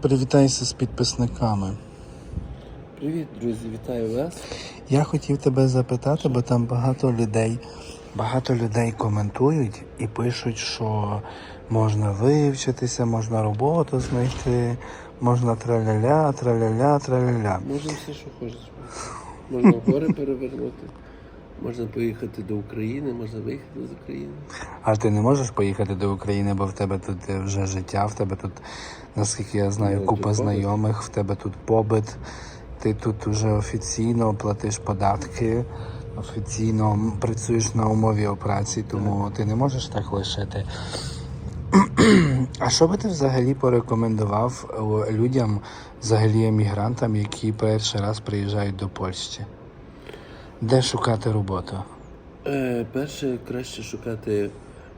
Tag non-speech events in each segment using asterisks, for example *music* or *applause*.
Привітайся з підписниками. Привіт, друзі, вітаю вас. Я хотів тебе запитати, бо там багато людей, багато людей коментують і пишуть, що можна вивчитися, можна роботу знайти, можна траля-ля, траля-ля, траля-ля. Можна все, що хочеш. Можна гори перевернути, можна поїхати до України, можна виїхати з України. А ти не можеш поїхати до України, бо в тебе тут вже життя, в тебе тут, наскільки я знаю, Ну, купа знайомих, в тебе тут побит, ти тут вже офіційно платиш податки, офіційно працюєш на умові праці, тому ти не можеш так лишити. А що би ти взагалі порекомендував е, людям, взагалі емігрантам, які перший раз приїжджають до Польщі? Де шукати роботу? Е, перше, краще шукати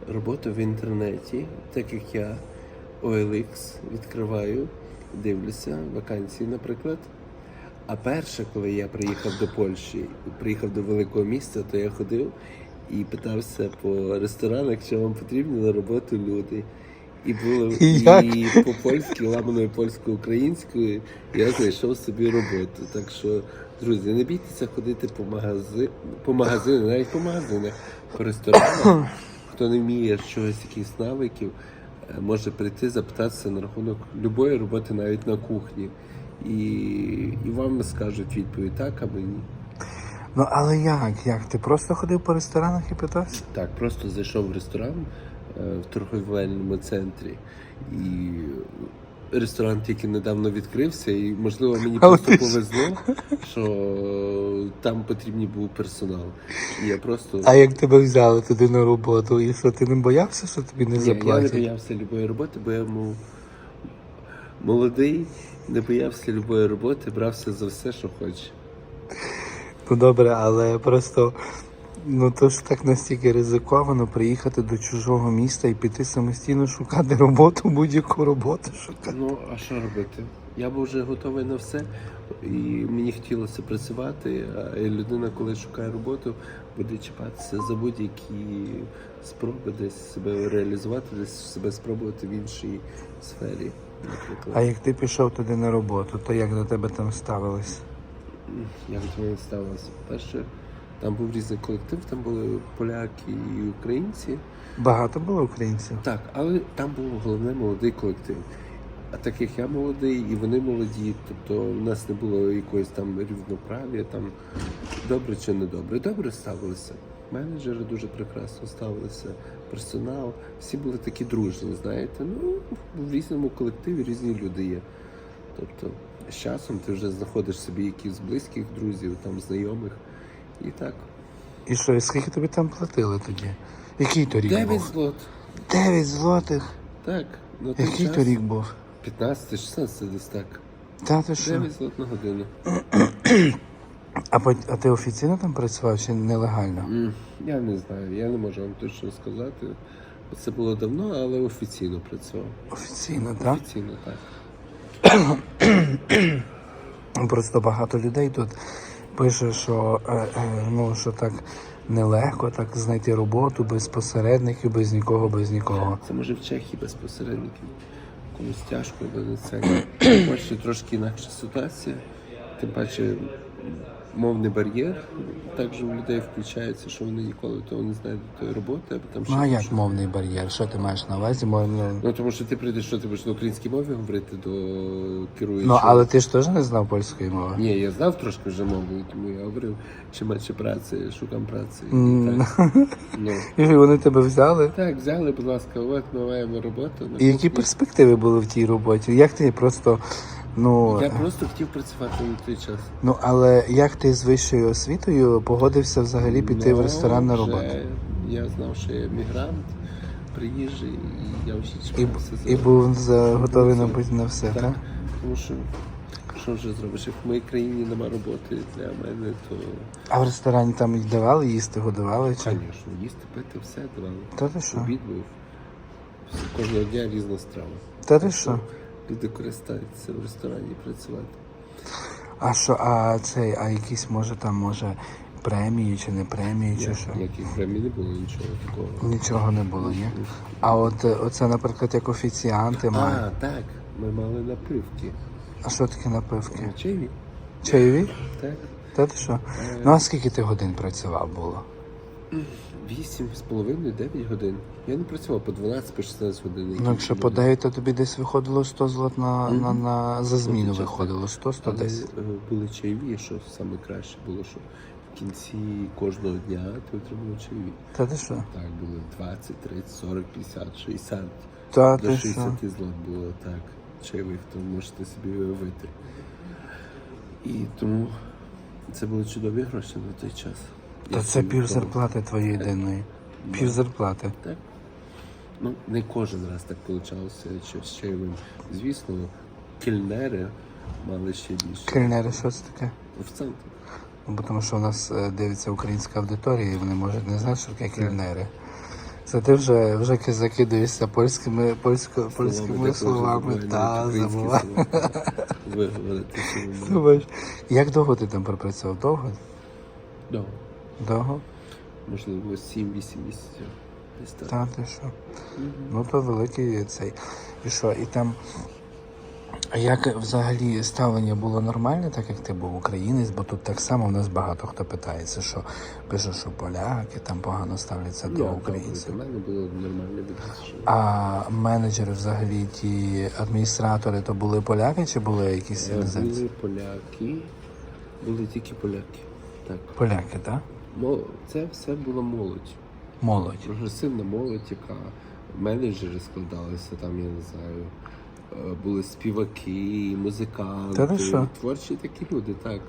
роботу в інтернеті, так як я OLX відкриваю, дивлюся, вакансії, наприклад. А перше, коли я приїхав до Польщі, приїхав до великого міста, то я ходив і питався по ресторанах, що вам потрібні на роботу люди. І було Як? і по-польськи, ламаною польсько-українською, я знайшов собі роботу. Так що, друзі, не бійтеся ходити по магази... по магазинах, навіть по магазинах, по ресторанах. *coughs* Хто не вміє чогось якихось навиків, е, може прийти запитатися на рахунок любої роботи навіть на кухні. І, і вам скажуть відповідь так або ні. Ну але як? Як? Ти просто ходив по ресторанах і питався? Так, просто зайшов в ресторан е, в торговельному центрі, і ресторан тільки недавно відкрився, і можливо мені Але просто ти повезло, що там потрібний був персонал. І я просто А як тебе взяли туди на роботу? І що ти не боявся, що тобі не Ні, я не боявся любої роботи, бо я був молодий, не боявся любої роботи, брався за все, що хоче. Ну добре, але просто ну то ж так настільки ризиковано приїхати до чужого міста і піти самостійно шукати роботу, будь-яку роботу шукати. Ну, а що робити? Я був вже готовий на все, і мені хотілося працювати. А людина, коли шукає роботу, буде чіпатися за будь-які спроби десь себе реалізувати, десь себе спробувати в іншій сфері. Наприклад, А як ти пішов туди на роботу, то як до тебе там ставились? як до мене ставилося? Перше, там був різний колектив, там були поляки і українці. Багато було українців? Так, але там був головне молодий колектив. А так як я молодий і вони молоді, тобто у нас не було якоїсь там рівноправ'я, там добре чи не добре. Добре ставилися. Менеджери дуже прекрасно ставилися, персонал, всі були такі дружні, знаєте. Ну, в різному колективі різні люди є. Тобто, з часом ти вже знаходиш собі якихось близьких друзів, там знайомих. І так. І що, і скільки тобі там платили тоді? Який то рік Дев'ять був? злот. 9 злотих. Так, на той Який час то рік був? 15-16 десь так. Та ти що? 9 злот на годину. А, а ти офіційно там працював чи нелегально? М, Я не знаю, я не можу вам точно сказати. Бо Це було давно, але офіційно працював. Офіційно, так? Офіційно так. Просто багато людей тут пише, що, е, е, ну, що так нелегко так знайти роботу без посередників, без нікого, без нікого. Це може в Чехії без посередників. Комусь тяжко, але це. В *clears throat* Польщі трошки інакша ситуація. Тим паче мовний бар'єр також у людей включається, що вони ніколи того не знайдуть тої роботи, або там Ну а як мовний бар'єр? Що ти маєш на увазі? Мо- Ну, Ну тому що ти прийдеш, що ти будеш на українській мові говорити до керуючого. ну але ти ж теж не знав польської мови. Ні, я знав трошки вже мову, тому я говорив, чи менше праці, шукам праці. І М. так. Ну, *laughs* І вони тебе взяли. так, взяли, будь ласка, от ми маємо роботу. І які перспективи були в тій роботі? Як ти просто, ну, Я просто хотів працювати на той час. ну але як ти з вищою освітою погодився взагалі піти в Ну, ресторан на вже роботу? Я знав, що я мігрант, приїжджий, і я вже І, чекався і був за, готовий на, будь- на все, так? Так, тому що що вже зробиш? Як в моїй країні нема роботи для мене, то А в ресторані там їх давали їсти, годували чи? звісно, їсти, пити, все давали. Та ти що? Обід був. Кожного дня різна страва. Та ти що? Люди користаються в ресторані працювати. А що, а цей, а якісь може там може премії чи не премії, чи що? Ніяких премій не було, нічого такого. Нічого не було, ні? А от е, оце, наприклад, як офіціанти мають. А, так. ми мали напивки. А що таке напивки? Чайні? Чайові? Так. Та ти що? Ну а скільки ти годин працював було? Вісім з половиною, 9 годин. Я не працював по 12, по 16 годин. Ну, якщо по 9, то тобі десь виходило 100 злот на, на, на за зміну виходило 100 Але 110 е, були чайові, що саме краще було, що в кінці кожного дня ти отримував чайові. Та ти що? Так, було 20, 30, 40, 50, 60. Та До ти 60 що? злот було так. Чайових, то можете собі уявити. І тому це були чудові гроші на той час. Та це пів зарплати твоєї єдиної. Пів зарплати. Так. Ну, не кожен раз так вийшло з чайовим. Звісно, кельнери мали ще більше. Кельнери, що це таке? Офіціанти. Ну, бо тому що у нас е, дивиться українська аудиторія, і вони можуть не знати, що таке кельнери. Це ти вже, вже ки- закидуєшся польськими, польсько, польськими словами та слова. Виговорити, що Як довго ти там пропрацював? Довго? Да. Довго? Можливо, 7-8 місяців. Десь так. Та ти що? Ну то великий цей. І що, і там. А як взагалі ставлення було нормальне, так як ти був українець, бо тут так само в нас багато хто питається, що пише, що поляки там погано ставляться до українців. У мене було нормальне відношення. А менеджери взагалі ті адміністратори то були поляки чи були якісь Е, іноземці? Були поляки, були тільки поляки. Так. Поляки, так? Мол- Це все була молодь. Молодь. Прогресивна молодь, яка менеджери складалися, там, я не знаю, е, були співаки, музиканти, Та що? творчі такі люди, так.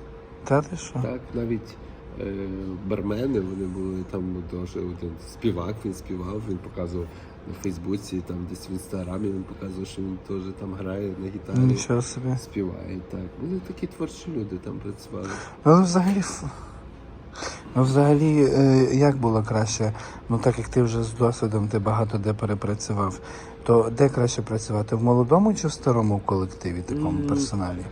Та ти що? Так, навіть е, бармени вони були там дуже один співак, він співав, він показував на Фейсбуці, там десь в інстаграмі він показував, що він теж там грає на гітарі, Нічого собі. співає. Так. Були такі творчі люди там працювали. Ну, але взагалі. Ну, взагалі, е, як було краще? Ну, так як ти вже з досвідом, ти багато де перепрацював, то де краще працювати? В молодому чи в старому колективі, такому персоналі?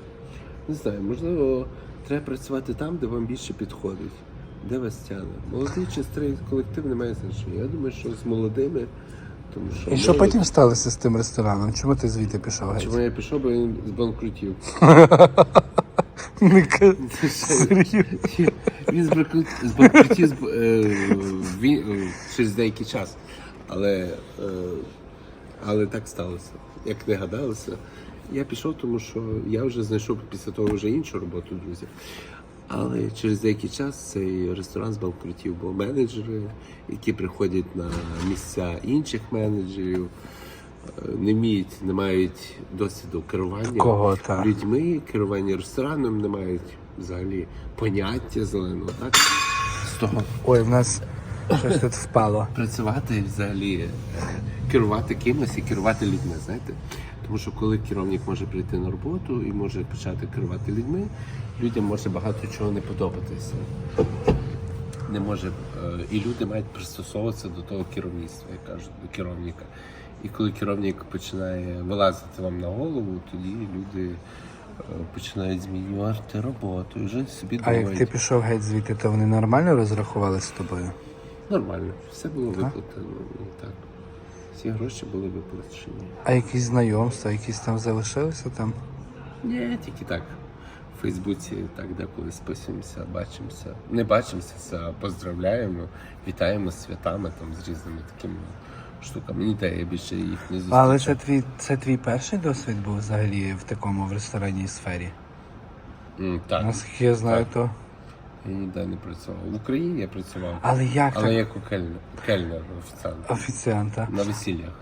Не знаю, можливо, треба працювати там, де вам більше підходить. Де вас тягне? Молодий чи старий колектив не має значення. Я думаю, що з молодими, тому що. І що потім сталося з тим рестораном? Чому ти звідти пішов геть? Чому я пішов, бо він збанкрутів. *laughs* Він збанкрут- збанкрутів зб- е, е, через деякий час. Але, е, але так сталося. Як не гадалося. Я пішов, тому що я вже знайшов після того вже іншу роботу, друзі. Але через деякий час цей ресторан збанкрутів, бо менеджери, які приходять на місця інших менеджерів, не вміють, не мають досвіду керування Кого, та? людьми, керування рестораном, не мають взагалі поняття зеленого. Так? З того Ой, в нас щось тут впало. працювати взагалі, е, керувати кимось і керувати людьми, знаєте? Тому що коли керівник може прийти на роботу і може почати керувати людьми, людям може багато чого не подобатися. Не може, е, і люди мають пристосовуватися до того керівництва, як кажуть, до керівника. І коли керівник починає вилазити вам на голову, тоді люди е, починають змінювати роботу і вже собі А як ти пішов геть звідти, то вони нормально розрахувалися з тобою? Нормально, все було виплатено. Так. Всі гроші були виплачені. А якісь знайомства, якісь там залишилися там? Ні, тільки так. В Фейсбуці так деколи списуємося, бачимося. Не бачимося, а поздравляємо, вітаємо з святами там з різними такими штуками. Ніде я більше їх не зустрічав. Але це твій це твій перший досвід був взагалі в такому в ресторанній сфері. М, так. Наскільки я знаю, Так. то. Я ніде не працював. В Україні я працював, Але як але так як у кельнер, кельнер офіціант. офіціанта? На весіллях.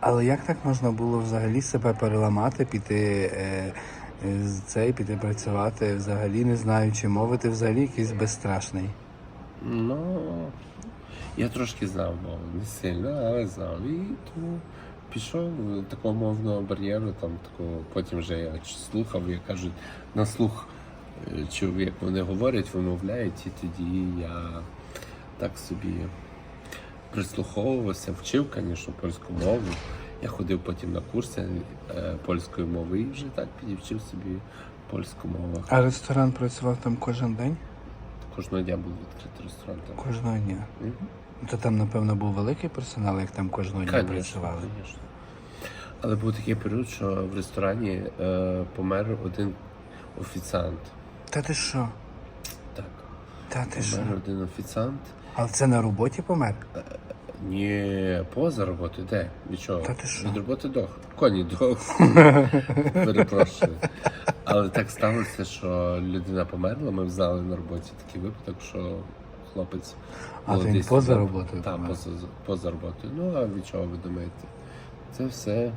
Але як так можна було взагалі себе переламати, піти е, е, з цей, піти працювати, взагалі не знаючи мови, ти взагалі якийсь безстрашний. Ну, я трошки знав мову, не сильно, але знав. І тому пішов до такого мовного бар'єру, там такого, потім вже я слухав, як кажуть, на слух е, чув, як вони говорять, вимовляють, і тоді я так собі прислуховувався, вчив, звісно, польську мову. Я ходив потім на курси е, польської мови і вже так підівчив собі польську мову. А ресторан працював там кожен день? Кожного дня був відкритий ресторан. там. Кожного дня. Мгм. То там, напевно, був великий персонал, як там кожного дня працювали. конечно. Але був такий період, що в ресторані е, помер один офіціант. Та ти що? Так, Та ти що? помер один офіціант. Але це на роботі помер? Ні, поза роботою, де? Від чого? Та ти що? Від роботи дох. Коні дох. *laughs* Перепрошую. Але так сталося, що людина померла, ми знали на роботі такий випадок, що хлопець. А, то він молодий поза сказав- роботою Так, помер? поза, поза роботою. Ну, а від чого ви думаєте? Це все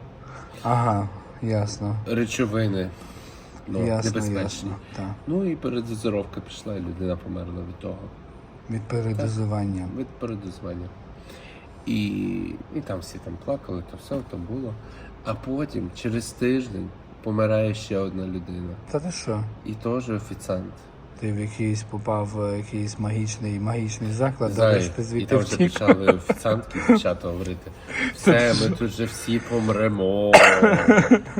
Ага, ясно. речовини. Ну, ясно, небезпечні. ясно. Так. Ну і передозировка пішла, і людина померла від того. Від передозування. Від передозування. І, і там всі там плакали, то все там було. А потім, через тиждень, помирає ще одна людина. Та ти що? І теж офіціант. Ти в якийсь попав в якийсь магічний магічний заклад, ж ти і звідти там вже втік. почали офіціантки *laughs* дівчата говорити. Все, ми тут вже всі помремо.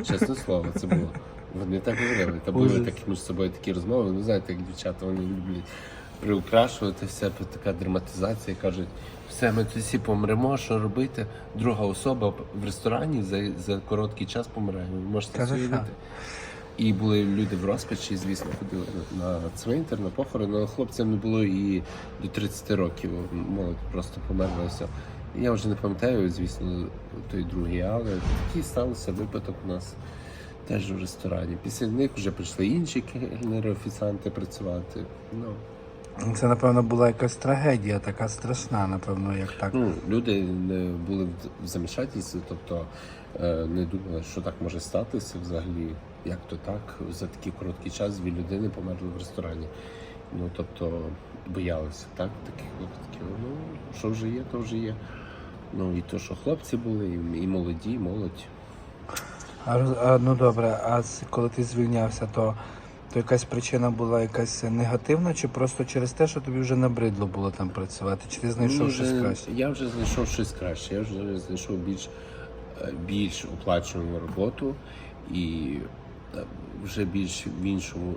Чесне слово, це було. Вони так говорили. Та були Ужас. такі між собою такі розмови. Ну знаєте, як дівчата вони люблять приукрашувати все, така драматизація. Кажуть, все, ми тут всі помремо, що робити? Друга особа в ресторані за, за короткий час помирає. Ви можете ти уявити? І були люди в розпачі, звісно, ходили на цвинтар, на похорон, але хлопцям не було і до 30 років. Молодь просто померла і все. Я вже не пам'ятаю, звісно, той другий, але такий стався випадок у нас теж в ресторані. Після них вже прийшли інші кельнери, офіціанти працювати. Ну, Це, напевно, була якась трагедія, така страшна, напевно, як так. ну, люди не були в замішательстві, тобто е, не думали, що так може статися взагалі. Як то так, за такий короткий час дві людини померли в ресторані. Ну тобто боялися так, таких випадків. Ну, що вже є, то вже є. Ну і то, що хлопці були, і молоді, і молодь. А, ну добре, а коли ти звільнявся, то, то якась причина була якась негативна, чи просто через те, що тобі вже набридло було там працювати? Чи ти знайшов Мені щось краще? Я вже знайшов щось краще. Я вже знайшов більш, е, більш оплачувану роботу і е, вже більш в іншому,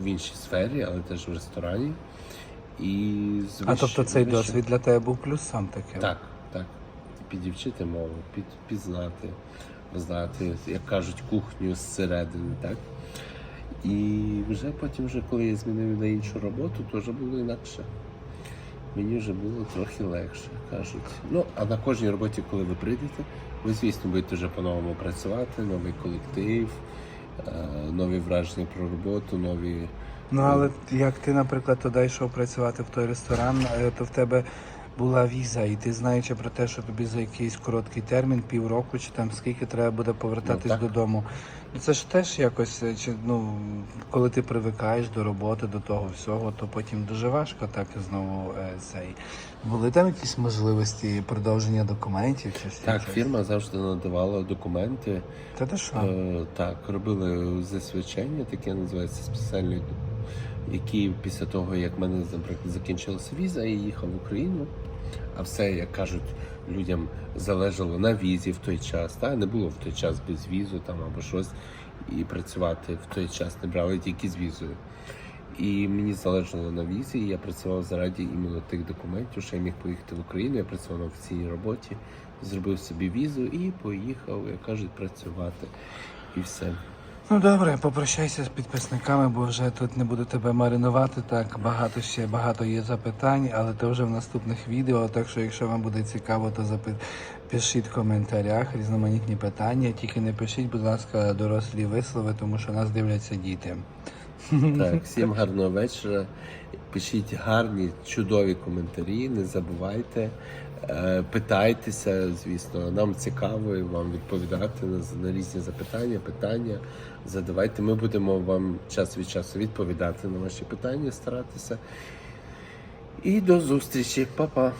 в іншій сфері, але теж в ресторані. І з А тобто цей вищим- досвід для тебе був плюсом таким? Так, так. Підівчити мову, під, пізнати, знати, як кажуть, кухню зсередини, так? І вже потім, вже, коли я змінив на іншу роботу, то вже було інакше. Мені вже було трохи легше, кажуть. Ну, а на кожній роботі, коли ви прийдете, ви, звісно, будете вже по-новому працювати, новий колектив, е, нові враження про роботу, нові. Ну але як ти, наприклад, туди йшов працювати в той ресторан, е, то в тебе була віза, і ти знаючи про те, що тобі за якийсь короткий термін, півроку чи там скільки треба буде повертатись Ну, додому. Ну це ж теж якось, е, чи ну коли ти привикаєш до роботи, до того всього, то потім дуже важко так знову е, цей. Були там якісь можливості продовження документів чи щось? Так, фірма завжди надавала документи. Та ти що? Е, так, робили засвідчення, таке називається спеціальне, які після того, як мене, наприклад, закінчилася віза, я їхав в Україну, а все, як кажуть, людям залежало на візі в той час. Та не було в той час без візу там або щось, і працювати в той час не брали тільки з візою. І мені залежало на візі, і я працював заради іменно тих документів, що я міг поїхати в Україну. Я працював на офіційній роботі, зробив собі візу і поїхав, як кажуть, працювати. І все. Ну добре, попрощайся з підписниками, бо вже тут не буду тебе маринувати. Так багато ще багато є запитань, але то вже в наступних відео. Так що, якщо вам буде цікаво, то запи... пишіть в коментарях різноманітні питання. Тільки не пишіть, будь ласка, дорослі вислови, тому що нас дивляться діти. Так, всім гарного вечора. Пишіть гарні, чудові коментарі, не забувайте. Е, Питайтеся, звісно, нам цікаво вам відповідати на, на різні запитання, питання. Задавайте. Ми будемо вам час від часу відповідати на ваші питання, старатися. І до зустрічі, Па-па!